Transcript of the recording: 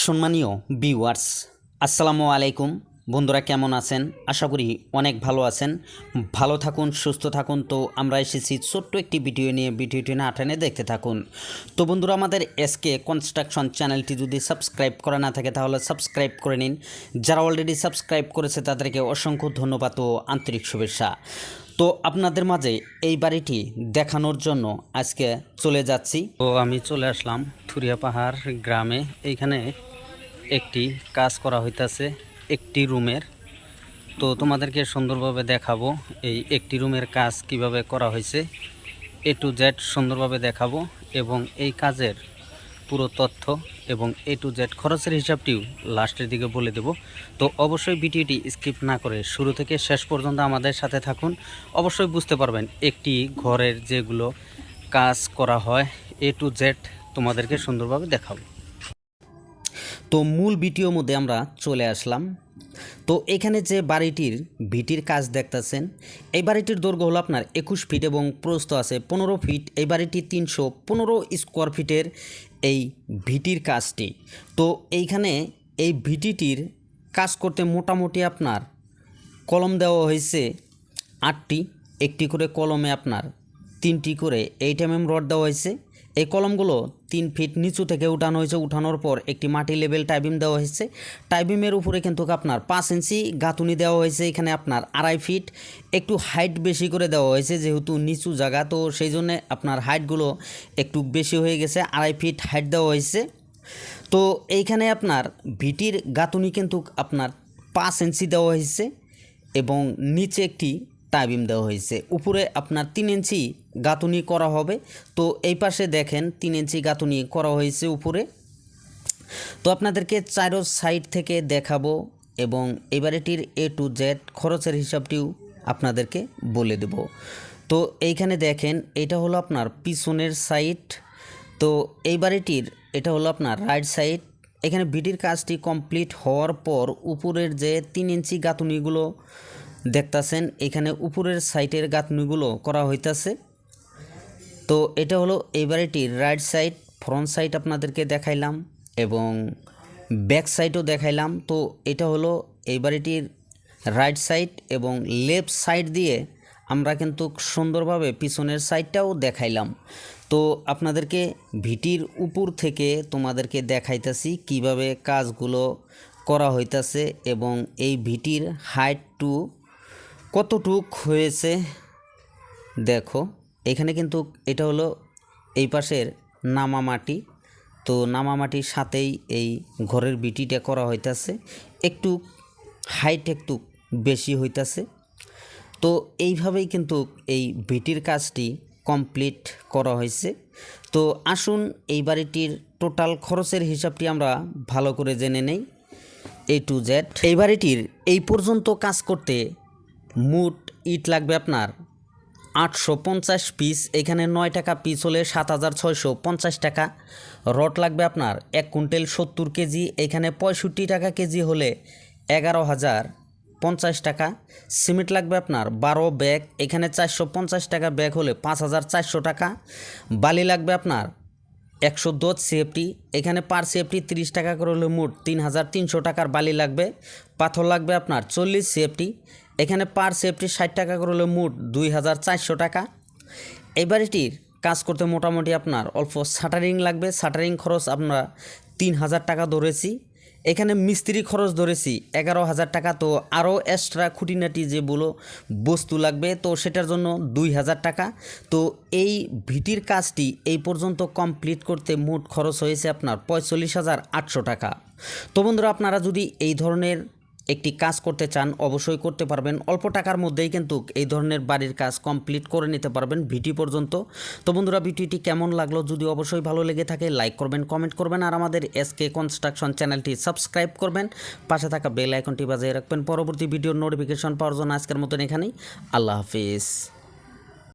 সম্মানীয় ভিউয়ার্স আসসালামু আলাইকুম। বন্ধুরা কেমন আছেন? আশা করি অনেক ভালো আছেন। ভালো থাকুন, সুস্থ থাকুন। তো আমরা এসেছি ছোট্ট একটি ভিডিও নিয়ে। ভিডিওটি না টেনে দেখতে থাকুন। তো বন্ধুরা, আমাদের এসকে কনস্ট্রাকশন চ্যানেলটি যদি সাবস্ক্রাইব করা না থাকে, তাহলে সাবস্ক্রাইব করে নিন। যারা অলরেডি সাবস্ক্রাইব করেছে, তাদেরকে অসংখ্য ধন্যবাদ ও আন্তরিক শুভেচ্ছা। তো আপনাদের মাঝে এই বাড়িটি দেখানোর জন্য আজকে চলে যাচ্ছি। তো আমি চলে আসলাম থুরিয়া পাহাড় গ্রামে। এইখানে একটি কাজ করা হইতাছে। একটি রুমের। তো তোমাদেরকে সুন্দরভাবে দেখাবো এই একটি রুমের কাজ কীভাবে করা হয়েছে। এ টু জেড সুন্দরভাবে দেখাবো এবং এই কাজের পুরো তথ্য এবং এ টু জেড খরচের হিসাবটিও লাস্টের দিকে বলে দেব। তো অবশ্যই ভিডিওটি স্কিপ না করে শুরু থেকে শেষ পর্যন্ত আমাদের সাথে থাকুন। অবশ্যই বুঝতে পারবেন একটি ঘরের যেগুলো কাজ করা হয় এ টু জেড তোমাদেরকে সুন্দরভাবে দেখাবো। তো মূল ভিডিওর মধ্যে আমরা চলে আসলাম। তো এখানে যে বাড়িটির ভিটির কাজ দেখতেছেন, এই বাড়িটির দৈর্ঘ্য হলো আপনার একুশ ফিট এবং প্রস্থ আছে পনেরো ফিট। এই বাড়িটি তিনশো পনেরো স্কোয়ার ফিটের এই ভিটির কাজটি। তো এইখানে এই ভিটিটির কাজ করতে মোটামুটি আপনার কলম দেওয়া হয়েছে আটটি। একটি করে কলমে আপনার তিনটি করে এইট এম এম রড দেওয়া হয়েছে। এই কলমগুলো তিন ফিট নিচু থেকে উঠানো হয়েছে। উঠানোর পর একটি মাটি লেভেল টাইবিম দেওয়া হয়েছে। টাইবিমের উপরে কিন্তু আপনার পাঁচ ইঞ্চি গাঁথুনি দেওয়া হয়েছে। এখানে আপনার আড়াই ফিট একটু হাইট বেশি করে দেওয়া হয়েছে, যেহেতু নিচু জায়গা। তো সেই জন্যে আপনার হাইটগুলো একটু বেশি হয়ে গেছে, আড়াই ফিট হাইট দেওয়া হয়েছে। তো এইখানে আপনার ভিটির গাঁথুনি কিন্তু আপনার পাঁচ ইঞ্চি দেওয়া হয়েছে এবং নিচে একটি টাইবিম দেওয়া হয়েছে। উপরে আপনার তিন ইঞ্চি গাঁথুনি করা হবে। তো এই পাশে দেখেন তিন ইঞ্চি গাঁথুনি করা হয়েছে উপরে। তো আপনাদেরকে চারো সাইড থেকে দেখাবো এবং এবারেটির এ টু জেড খরচের হিসাবটিও আপনাদেরকে বলে দেব। তো এইখানে দেখেন এটা হলো আপনার পিছনের সাইড। তো এই বাড়িটির এটা হলো আপনার রাইট সাইড। এখানে বিটির কাজটি কমপ্লিট হওয়ার পর উপরের যে তিন ইঞ্চি গাঁথুনিগুলো দেখতাছেন, এখানে উপরের সাইটের গাঁথনিগুলো করা হইতাছে। তো এটা হলো এই বাড়িটির রাইট সাইড ফ্রন্ট সাইড আপনাদেরকে দেখাইলাম এবং ব্যাক সাইডও দেখাইলাম। তো এটা হলো এই বাড়িটির রাইট সাইড এবং লেফট সাইড দিয়ে আমরা কিন্তু সুন্দরভাবে পিছনের সাইডটাও দেখাইলাম। তো আপনাদেরকে ভিটির উপর থেকে তোমাদেরকে দেখাইতেছি কীভাবে কাজগুলো করা হইতাছে এবং এই ভিটির হাইট টু কতটুক হয়েছে? দেখো, এখানে কিন্তু এটা হলো এই পাশের নামা মাটি তো নামা মাটির সাথেই এই ঘরের বিটিটা করা হইতাছে। একটু হাইট একটু বেশি হইতাছে। তো এইভাবেই কিন্তু এই ভিটির কাজটি কমপ্লিট করা হয়েছে তো আসুন এই বাড়িটির টোটাল খরচের হিসাবটি আমরা ভালো করে জেনে নেই। এ টু জেড এই বাড়িটির এই পর্যন্ত কাজ করতে মোট ইট লাগবে আপনার আটশো পঞ্চাশ পিস এখানে নয় টাকা পিস হলে সাত হাজার ছয়শো পঞ্চাশ টাকা। রড লাগবে আপনার এক কুইন্টাল সত্তর কেজি, এখানে পঁয়ষট্টি টাকা কেজি হলে এগারো হাজার পঞ্চাশ টাকা। সিমেন্ট লাগবে আপনার বারো ব্যাগ, এখানে চারশো পঞ্চাশ টাকা ব্যাগ হলে পাঁচ হাজার চারশো টাকা। বালি লাগবে আপনার একশো দশ সিএফটি এখানে পার সিএফটি তিরিশ টাকা করে হলে মোট তিন হাজার তিনশো টাকার বালি লাগবে। পাথর লাগবে আপনার চল্লিশ সিএফটি এখানে পার সিএফটি ষাট টাকা করে হলে মোট দুই হাজার চারশো টাকা। এই কাজ করতে মোটামুটি আপনার অল্প শাটারিং লাগবে। শাটারিং খরচ আমরা তিন হাজার টাকা ধরেছি। এখানে মিস্ত্রি খরচ ধরেছি এগারো হাজার টাকা। তো আরও এক্সট্রা খুঁটিনাটি যেগুলো বস্তু লাগবে, তো সেটার জন্য দুই হাজার টাকা। তো এই ভিটির কাজটি এই পর্যন্ত কমপ্লিট করতে মোট খরচ হয়েছে আপনার পঁয়তাল্লিশ হাজার আটশো টাকা। তো বন্ধুরা, আপনারা যদি এই ধরনের একটি কাজ করতে চান, অবশ্যই করতে পারবেন। অল্প টাকার মধ্যেই কিন্তু এই ধরনের বাড়ির কাজ কমপ্লিট করে নিতে পারবেন ভিডিও পর্যন্ত। তো বন্ধুরা, ভিডিওটি কেমন লাগল? যদি অবশ্যই ভালো লেগে থাকে লাইক করবেন কমেন্ট করবেন, আর আমাদের এসকে কনস্ট্রাকশন চ্যানেলটি সাবস্ক্রাইব করবেন। পাশে থাকা বেল আইকনটি বাজিয়ে রাখবেন। পরবর্তী ভিডিওর নোটিফিকেশন পাওয়ার জন্য আজকের মতন এখানেই। আল্লাহ হাফিজ।